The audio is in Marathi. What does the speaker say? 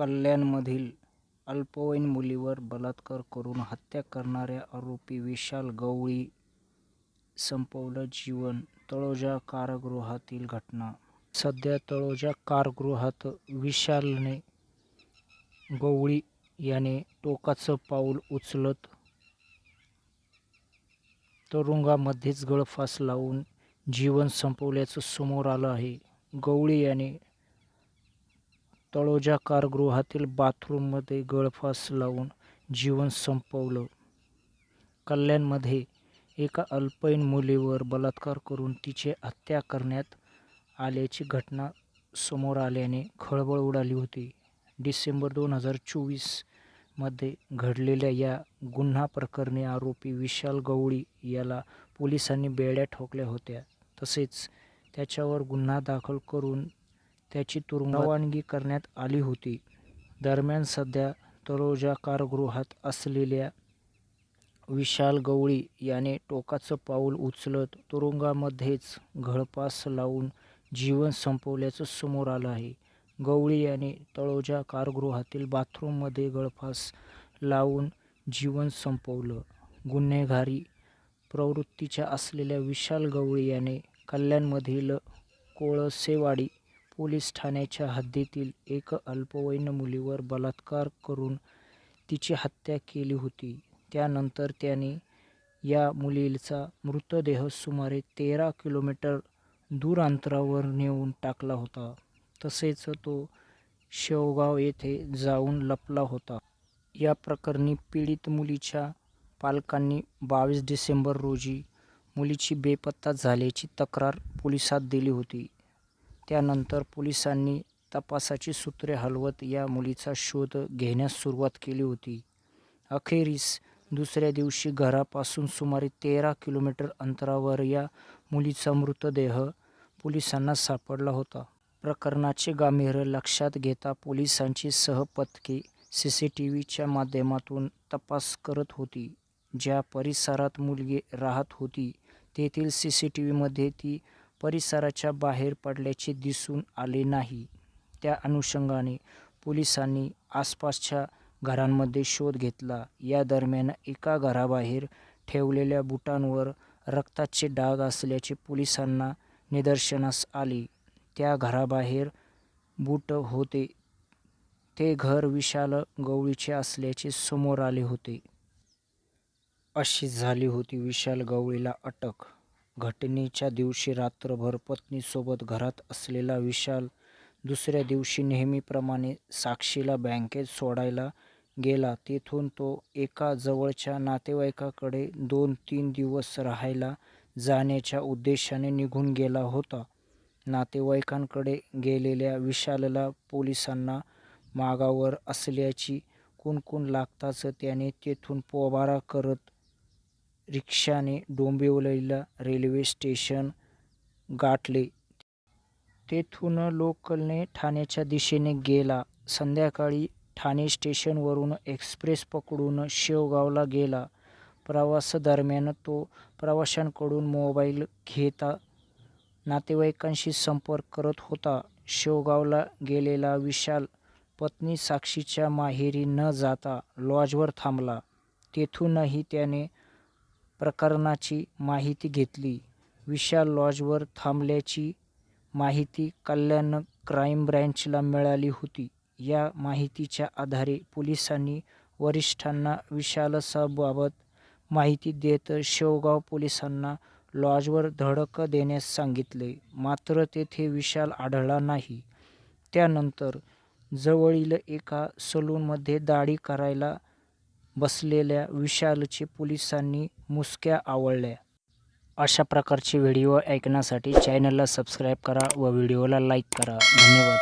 कल्याणमधील अल्पवयीन मुलीवर बलात्कार करून हत्या करणाऱ्या आरोपी विशाल गवळी संपवलं जीवन. तळोजा कारागृहातील घटना. सध्या तळोजा कारागृहात विशालने गवळी याने टोकाचं पाऊल उचलत तुरुंगामध्येच गळफास लावून जीवन संपवल्याचं समोर आलं आहे. गवळी याने तळोजा कारगृहातील बाथरूममध्ये गळफास लावून जीवन संपवलं. कल्याणमध्ये एका अल्पवयीन मुलीवर बलात्कार करून तिची हत्या करण्यात आल्याची घटना समोर आल्याने खळबळ उडाली होती. डिसेंबर दोन हजार चोवीसमध्ये घडलेल्या या गुन्हा प्रकरणी आरोपी विशाल गवळी याला पोलिसांनी बेड्या ठोकल्या होत्या. तसेच त्याच्यावर गुन्हा दाखल करून त्याची तुरुंगवानगी करण्यात आली होती. दरम्यान सध्या तळोजा कारागृहात असलेल्या विशाल गवळी याने टोकाचं पाऊल उचलत तुरुंगामध्येच घळपास लावून जीवन संपवल्याचं समोर आलं आहे. गवळी याने तळोजा कारगृहातील बाथरूममध्ये गळफास लावून जीवन संपवलं. गुन्हेगारी प्रवृत्तीच्या असलेल्या विशाल गवळी याने कल्याणमधील कोळसेवाडी पोलीस ठाण्याच्या हद्दीतील एक अल्पवयीन मुलीवर बलात्कार करून तिची हत्या केली होती. त्यानंतर त्याने या मुलीचा मृतदेह सुमारे तेरा किलोमीटर दूर अंतरावर नेऊन टाकला होता. तसेच तो शेवगाव येथे जाऊन लपला होता. या प्रकरणी पीडित मुलीच्या पालकांनी बावीस डिसेंबर रोजी मुलीची बेपत्ता झाल्याची तक्रार पोलिसात दिली होती. त्यानंतर पोलिसांनी तपासाची सूत्रे हलवत या मुलीचा शोध घेण्यास सुरुवात केली होती. अखेरीस दुसऱ्या दिवशी घरापासून सुमारे तेरा किलोमीटर अंतरावर या मुलीचा मृतदेह पोलिसांना सापडला होता. प्रकरणाचे गांभीर्य लक्षात घेता पोलिसांची सहपथके व्हीच्या माध्यमातून तपास करत होती. ज्या परिसरात मुलगी राहत होती तेथील सी सी टी व्हीमध्ये ती परिसराच्या बाहेर पडल्याचे दिसून आले नाही. त्या अनुषंगाने पोलिसांनी आसपासच्या घरांमध्ये शोध घेतला. या दरम्यान एका घराबाहेर ठेवलेल्या बुटांवर रक्ताचे डाग असल्याचे पोलिसांना निदर्शनास आले. त्या घराबाहेर बूट होते. ते घर विशाल गवळीचे असल्याचे समोर आले होते. अशी झाली होती विशाल गवळीला अटक. घटनेच्या दिवशी रात्रभर पत्नीसोबत घरात असलेला विशाल दुसऱ्या दिवशी नेहमीप्रमाणे साक्षीला बँकेत सोडायला गेला. तेथून तो एका जवळच्या नातेवाईकाकडे दोन तीन दिवस राहायला जाण्याच्या उद्देशाने निघून गेला होता. नातेवाईकांकडे गेलेल्या विशालला पोलिसांना मागावर असल्याची कुणकुण लागताच त्याने तेथून पोबारा करत रिक्षाने डोंबिवलीला रेल्वे स्टेशन गाठले. तेथून लोकलने ठाण्याच्या दिशेने गेला. संध्याकाळी ठाणे स्टेशनवरून एक्सप्रेस पकडून शेवगावला गेला. प्रवासादरम्यान तो प्रवाशांकडून मोबाईल घेता नातेवाईकांशी संपर्क करत होता. शेवगावला गेलेला विशाल पत्नी साक्षीच्या माहेरी न जाता लॉजवर थांबला. तेथूनही त्याने प्रकरणाची माहिती घेतली. विशाल लॉजवर थांबल्याची माहिती कल्याण क्राईम ब्रँचला मिळाली होती. या माहितीच्या आधारे पोलिसांनी वरिष्ठांना विशालसाबाबत माहिती देत शेवगाव पोलिसांना लॉजवर धडक देण्यास सांगितले. मात्र तेथे विशाल आढळला नाही. त्यानंतर जवळील एका सलूनमध्ये दाढी करायला बसलेल्या विशालचे पोलिसांनी मुसक्या आवळल्या. अशा प्रकारचे व्हिडिओ ऐकण्यासाठी चॅनलला सबस्क्राईब करा व व्हिडिओला लाईक करा. धन्यवाद.